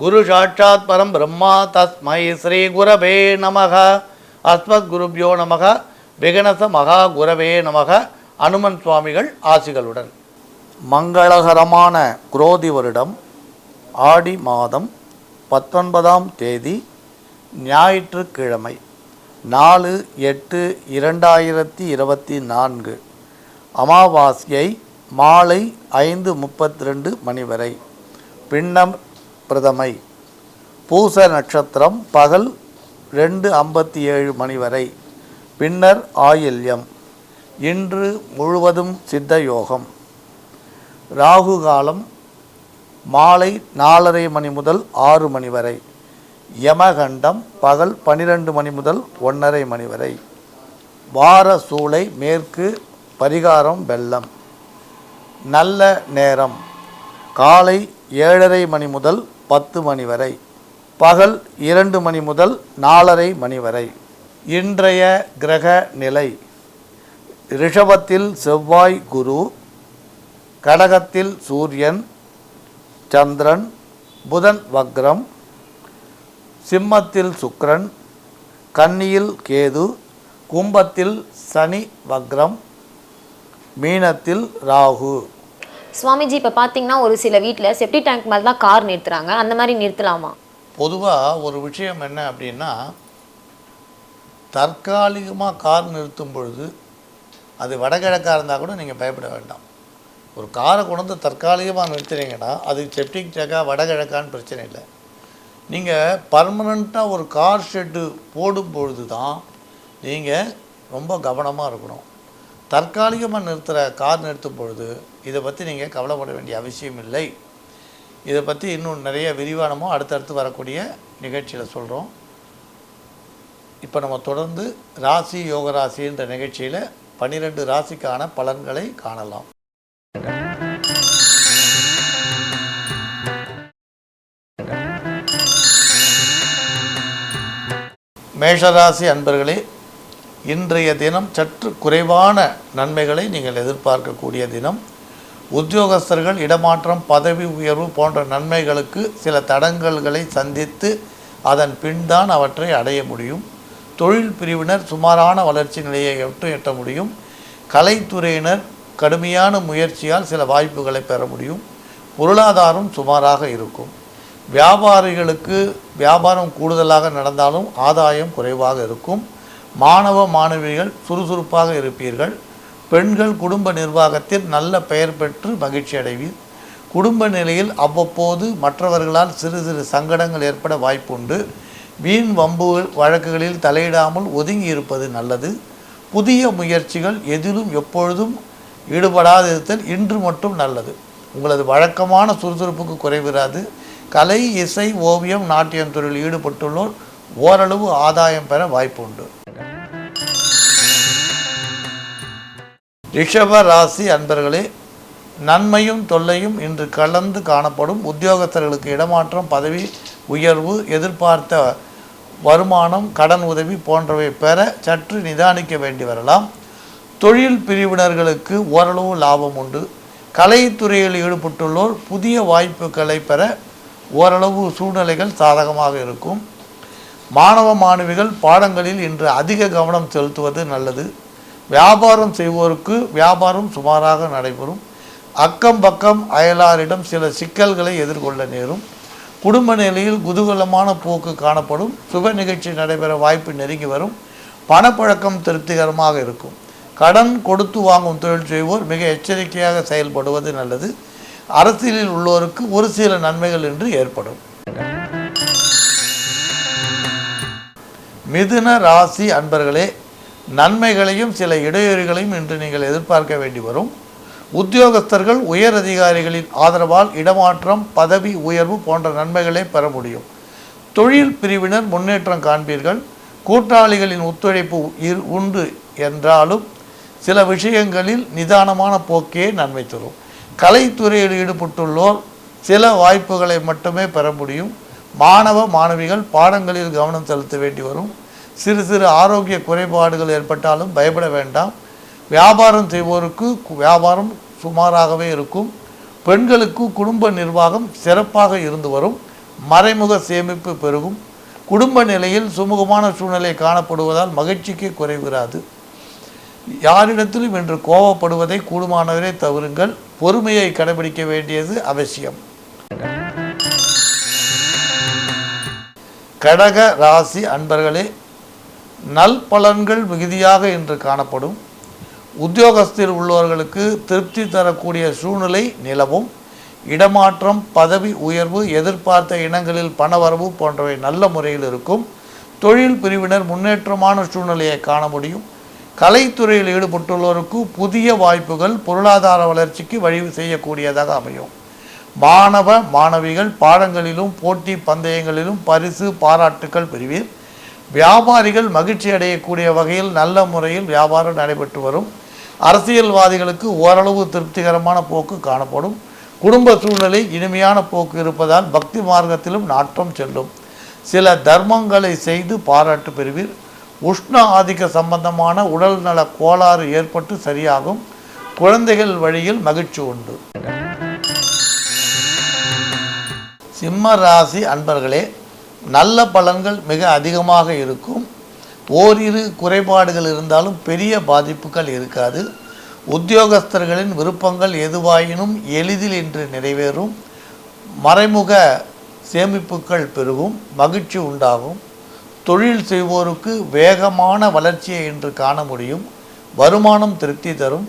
குரு சாட்சாத் பரம் பிரம்மா தஸ்மை ஸ்ரீ குரவே நமக. அஸ்மத் குருபியோ நமக. விகனச மகா குரவே நமக. அனுமன் சுவாமிகள் ஆசிகளுடன். மங்களகரமான குரோதி வருடம் ஆடி மாதம் பத்தொன்பதாம் தேதி ஞாயிற்றுக்கிழமை நாலு எட்டு இரண்டாயிரத்தி இருபத்தி நான்கு அமாவாஸ்யை மாலை ஐந்து முப்பத்தி ரெண்டு மணி வரை. பின்னம் பிரதமை. பூச நட்சத்திரம் பகல் ரெண்டு ஐம்பத்தி ஏழு மணி வரை. பின்னர் ஆயில்யம். இன்று முழுவதும் சித்த யோகம். ராகு காலம் மாலை நாலரை மணி முதல் ஆறு மணி வரை. யமகண்டம் பகல் பனிரெண்டு மணி முதல் ஒன்றரை மணி வரை. வார சூளை மேற்கு பரிகாரம் வெள்ளம். நல்ல நேரம். காலை ஏழரை மணி முதல் பத்து மணி வரை. பகல் இரண்டு மணி முதல் நாலரை மணி வரை. இன்றைய கிரக நிலை. ரிஷபத்தில் செவ்வாய் குரு கடகத்தில் சூரியன் சந்திரன் புதன் வக்ரம் சிம்மத்தில் சுக்ரன் கன்னியில் கேது கும்பத்தில் சனி வக்ரம் மீனத்தில் ராகு. சுவாமிஜி இப்போ பார்த்தீங்கன்னா ஒரு சில வீட்டில் செப்டி டேங்க் மேலே தான் கார் நிறுத்துறாங்க. அந்த மாதிரி நிறுத்தலாமா? பொதுவாக ஒரு விஷயம் என்ன அப்படின்னா தற்காலிகமாக கார் நிறுத்தும் பொழுது அது வடகிழக்காக இருந்தால் கூட நீங்கள் பயப்பட வேண்டாம். ஒரு காரை கொண்டு வந்து தற்காலிகமாக நிறுத்துறீங்கன்னா அது செப்டிக் டேக்கா வடகிழக்கான்னு பிரச்சனை இல்லை. நீங்கள் பர்மனண்ட்டாக ஒரு கார் ஷெட்டு போடும் பொழுது தான் நீங்கள் ரொம்ப கவனமாக இருக்கணும். தற்காலிகமாக நிறுத்துகிற கார் நிறுத்தும் பொழுது இதை பற்றி நீங்கள் கவலைப்பட வேண்டிய அவசியம் இல்லை. இதை பற்றி இன்னும் நிறைய விரிவானமோ அடுத்தடுத்து வரக்கூடிய நிகழ்ச்சியில் சொல்கிறோம் இப்போ நம்ம தொடர்ந்து ராசி யோக ராசின்ற நிகழ்ச்சியில் பன்னிரெண்டு ராசிக்கான பலன்களை காணலாம். மேஷராசி அன்பர்களே இன்றைய தினம் சற்று குறைவான நன்மைகளை நீங்கள் எதிர்பார்க்கக்கூடிய தினம். உத்தியோகஸ்தர்கள் இடமாற்றம் பதவி உயர்வு போன்ற நன்மைகளுக்கு சில தடங்கல்களை சந்தித்து அதன் பின்தான் அவற்றை அடைய முடியும். தொழில் பிரிவினர் சுமாரான வளர்ச்சி நிலையை எட்டும் எட்ட முடியும். கலைத்துறையினர் கடுமையான முயற்சியால் சில வாய்ப்புகளை பெற முடியும். பொருளாதாரம் சுமாராக இருக்கும். வியாபாரிகளுக்கு வியாபாரம் கூடுதலாக நடந்தாலும் ஆதாயம் குறைவாக இருக்கும். மாணவ மாணவிகள் சுறுசுறுப்பாக இருப்பீர்கள். பெண்கள் குடும்ப நிர்வாகத்தில் நல்ல பெயர் பெற்று மகிழ்ச்சி அடைவீர். குடும்ப நிலையில் அவ்வப்போது மற்றவர்களால் சிறு சிறு சங்கடங்கள் ஏற்பட வாய்ப்புண்டு. வீண் வம்பு வழக்குகளில் தலையிடாமல் ஒதுங்கி இருப்பது நல்லது. புதிய முயற்சிகள் எதிலும் எப்பொழுதும் ஈடுபடாதிருத்தல் இன்று மட்டும் நல்லது. உங்களது வழக்கமான சுறுசுறுப்புக்கு குறைவிராது. கலை இசை ஓவியம் நாட்டியம் துறையில் ஈடுபட்டுள்ளோர் ஓரளவு ஆதாயம் பெற வாய்ப்புண்டு. ரிஷப ராசி அன்பர்களே நன்மையும் தொல்லையும் இன்று கலந்து காணப்படும் உத்தியோகஸ்தர்களுக்கு இடமாற்றம் பதவி உயர்வு எதிர்பார்த்த வருமானம் கடன் உதவி போன்றவை பெற சற்று நிதானிக்க வேண்டி வரலாம். தொழில் பிரிவினர்களுக்கு ஓரளவு லாபம் உண்டு. கலைத்துறையில் ஈடுபட்டுள்ளோர் புதிய வாய்ப்புகளை பெற ஓரளவு சூழ்நிலைகள் சாதகமாக இருக்கும். மாணவ மாணவிகள் பாடங்களில் இன்று அதிக கவனம் செலுத்துவது நல்லது. வியாபாரம் செய்வோருக்கு வியாபாரம் சுமாராக நடைபெறும். அக்கம் பக்கம் அயலாரிடம் சில சிக்கல்களை எதிர்கொள்ள நேரும். குடும்ப நிலையில் குதூகலமான போக்கு காணப்படும். சுப நிகழ்ச்சி நடைபெற வாய்ப்பு நெருங்கி வரும். பணப்பழக்கம் திருப்திகரமாக இருக்கும். கடன் கொடுத்து வாங்கும் தொழில் செய்வோர் மிக எச்சரிக்கையாக செயல்படுவது நல்லது. அரசியலில் உள்ளோருக்கு ஒரு சில நன்மைகள் என்று ஏற்படும். மிதுன ராசி அன்பர்களே நன்மைகளையும் சில இடையூறுகளையும் இன்று நீங்கள் எதிர்பார்க்க வேண்டி வரும். உத்தியோகஸ்தர்கள் உயர் அதிகாரிகளின் ஆதரவால் இடமாற்றம் பதவி உயர்வு போன்ற நன்மைகளை பெற முடியும். தொழில் பிரிவினர் முன்னேற்றம் காண்பீர்கள். கூட்டாளிகளின் ஒத்துழைப்பு இரு- உண்டு என்றாலும் சில விஷயங்களில் நிதானமான போக்கே நன்மை தரும். கலைத்துறையில் ஈடுபட்டுள்ளோர் சில வாய்ப்புகளை மட்டுமே பெற முடியும். மாணவ மாணவிகள் பாடங்களில் கவனம் செலுத்த வேண்டி வரும். சிறு சிறு ஆரோக்கிய குறைபாடுகள் ஏற்பட்டாலும் பயப்பட வேண்டாம். வியாபாரம் செய்வோருக்கு வியாபாரம் சுமாராகவே இருக்கும். பெண்களுக்கு குடும்ப நிர்வாகம் சிறப்பாக இருந்து வரும். மறைமுக சேமிப்பு பெருகும். குடும்ப நிலையில் சுமூகமான சூழ்நிலை காணப்படுவதால் மகிழ்ச்சிக்கு குறைவிராது. யாரிடத்திலும் இன்று கோபப்படுவதை கூடுமானவரை தவறுங்கள் பொறுமையை கடைபிடிக்க வேண்டியது அவசியம். கடக ராசி அன்பர்களே நல்பலன்கள் மிகுதியாக இன்று காணப்படும். உத்தியோகஸ்தில் உள்ளவர்களுக்கு திருப்தி தரக்கூடிய சூழ்நிலை நிலவும். இடமாற்றம் பதவி உயர்வு எதிர்பார்த்த இனங்களில் பணவரவு போன்றவை நல்ல முறையில் இருக்கும். தொழில் பிரிவினர் முன்னேற்றமான சூழ்நிலையை காண முடியும். கலைத்துறையில் ஈடுபட்டுள்ளோருக்கு புதிய வாய்ப்புகள் பொருளாதார வளர்ச்சிக்கு வழி செய்யக்கூடியதாக அமையும். மாணவ மாணவிகள் பாடங்களிலும் போட்டி பந்தயங்களிலும் பரிசு பாராட்டுக்கள் பெறுவீர். வியாபாரிகள் மகிழ்ச்சி அடையக்கூடிய வகையில் நல்ல முறையில் வியாபாரம் நடைபெற்று வரும். அரசியல்வாதிகளுக்கு ஓரளவு திருப்திகரமான போக்கு காணப்படும். குடும்ப சூழ்நிலை இனிமையான போக்கு இருப்பதால் பக்தி மார்க்கத்திலும் நாட்டம் செல்லும். சில தர்மங்களை செய்து பாராட்டு பெறுவீர். உஷ்ண ஆதிக்க சம்பந்தமான உடல்நல கோளாறு ஏற்பட்டு சரியாகும். குழந்தைகள் வழியில் மகிழ்ச்சி உண்டு. சிம்ம ராசி அன்பர்களே நல்ல பலன்கள் மிக அதிகமாக இருக்கும். ஓரிரு குறைபாடுகள் இருந்தாலும் பெரிய பாதிப்புகள் இருக்காது. உத்தியோகஸ்தர்களின் விருப்பங்கள் எதுவாயினும் எளிதில் இன்று நிறைவேறும். மறைமுக சேமிப்புகள் பெருகும் மகிழ்ச்சி உண்டாகும். தொழில் செய்வோருக்கு வேகமான வளர்ச்சியை இன்று காண முடியும். வருமானம் திருப்தி தரும்.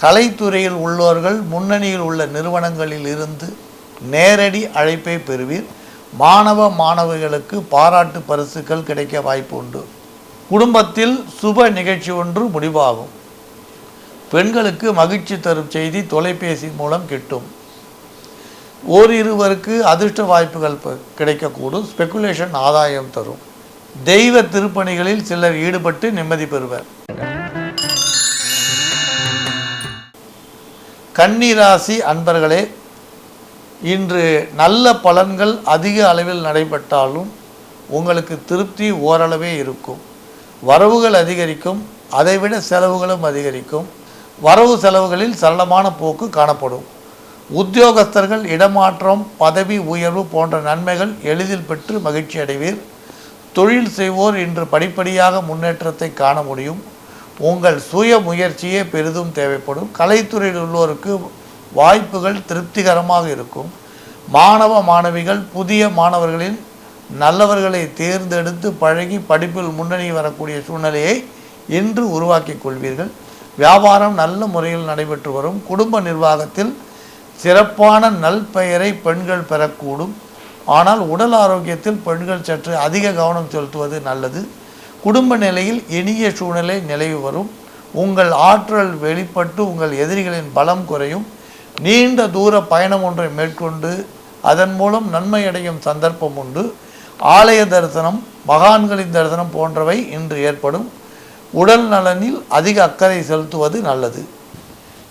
கலைத்துறையில் உள்ளவர்கள் முன்னணியில் உள்ள நிறுவனங்களில் இருந்து நேரடி அழைப்பை பெறுவீர். மாணவ மாணவிகளுக்கு பாராட்டு பரிசுகள் கிடைக்க வாய்ப்பு உண்டு. குடும்பத்தில் சுப நிகழ்ச்சி ஒன்று முடிவாகும். பெண்களுக்கு மகிழ்ச்சி தரும் செய்தி தொலைபேசி மூலம் கிட்டும். ஓரிருவருக்கு அதிர்ஷ்ட வாய்ப்புகள் ப- கிடைக்கக்கூடும். ஸ்பெகுலேஷன் ஆதாயம் தரும். தெய்வ திருப்பணிகளில் சிலர் ஈடுபட்டு நிம்மதி பெறுவர். கன்னிராசி அன்பர்களே இன்று நல்ல பலன்கள் அதிக அளவில் நடைபெற்றாலும் உங்களுக்கு திருப்தி ஓரளவே இருக்கும். வரவுகள் அதிகரிக்கும் அதைவிட செலவுகளும் அதிகரிக்கும். வரவு செலவுகளில் சரளமான போக்கு காணப்படும். உத்தியோகஸ்தர்கள் இடமாற்றம் பதவி உயர்வு போன்ற நன்மைகள் எளிதில் பெற்று மகிழ்ச்சி அடைவீர். தொழில் செய்வோர் இன்று படிப்படியாக முன்னேற்றத்தை காண முடியும். உங்கள் சுய முயற்சியே பெரிதும் தேவைப்படும். கலைத்துறையில் உள்ளோருக்கு வாய்ப்புகள் திருப்திகரமாக இருக்கும். மாணவ மாணவிகள் புதிய மாணவர்களின் நல்லவர்களை தேர்ந்தெடுத்து பழகி படிப்பில் முன்னணி வரக்கூடிய சூழ்நிலையை இன்று உருவாக்கிக் கொள்வீர்கள். வியாபாரம் நல்ல முறையில் நடைபெற்று வரும். குடும்ப நிர்வாகத்தில் சிறப்பான நல்பெயரை பெண்கள் பெறக்கூடும். ஆனால் உடல் ஆரோக்கியத்தில் பெண்கள் சற்று அதிக கவனம் செலுத்துவது நல்லது. குடும்ப நிலையில் இனிய சூழ்நிலை நிலவி வரும். உங்கள் ஆற்றல் வெளிப்பட்டு உங்கள் எதிரிகளின் பலம் குறையும். நீண்ட தூர பயணம் ஒன்றை மேற்கொண்டு அதன் மூலம் நன்மை அடையும் சந்தர்ப்பம் உண்டு. ஆலய தரிசனம் மகான்களின் தரிசனம் போன்றவை இன்று ஏற்படும். உடல் நலனில் அதிக அக்கறை செலுத்துவது நல்லது.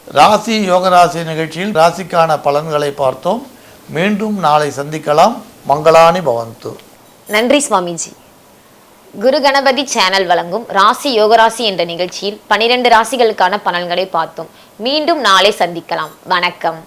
ராசி யோகராசி நிகழ்ச்சியில் ராசிக்கான பலன்களை பார்த்தோம். மீண்டும் நாளை சந்திக்கலாம். மங்களானி பவந்து. நன்றி சுவாமிஜி. குரு கணபதி சேனல் வழங்கும் ராசி யோகராசி என்ற நிகழ்ச்சியில் பனிரெண்டு ராசிகளுக்கான பலன்களை பார்த்தோம். மீண்டும் நாளை சந்திக்கலாம். வணக்கம்.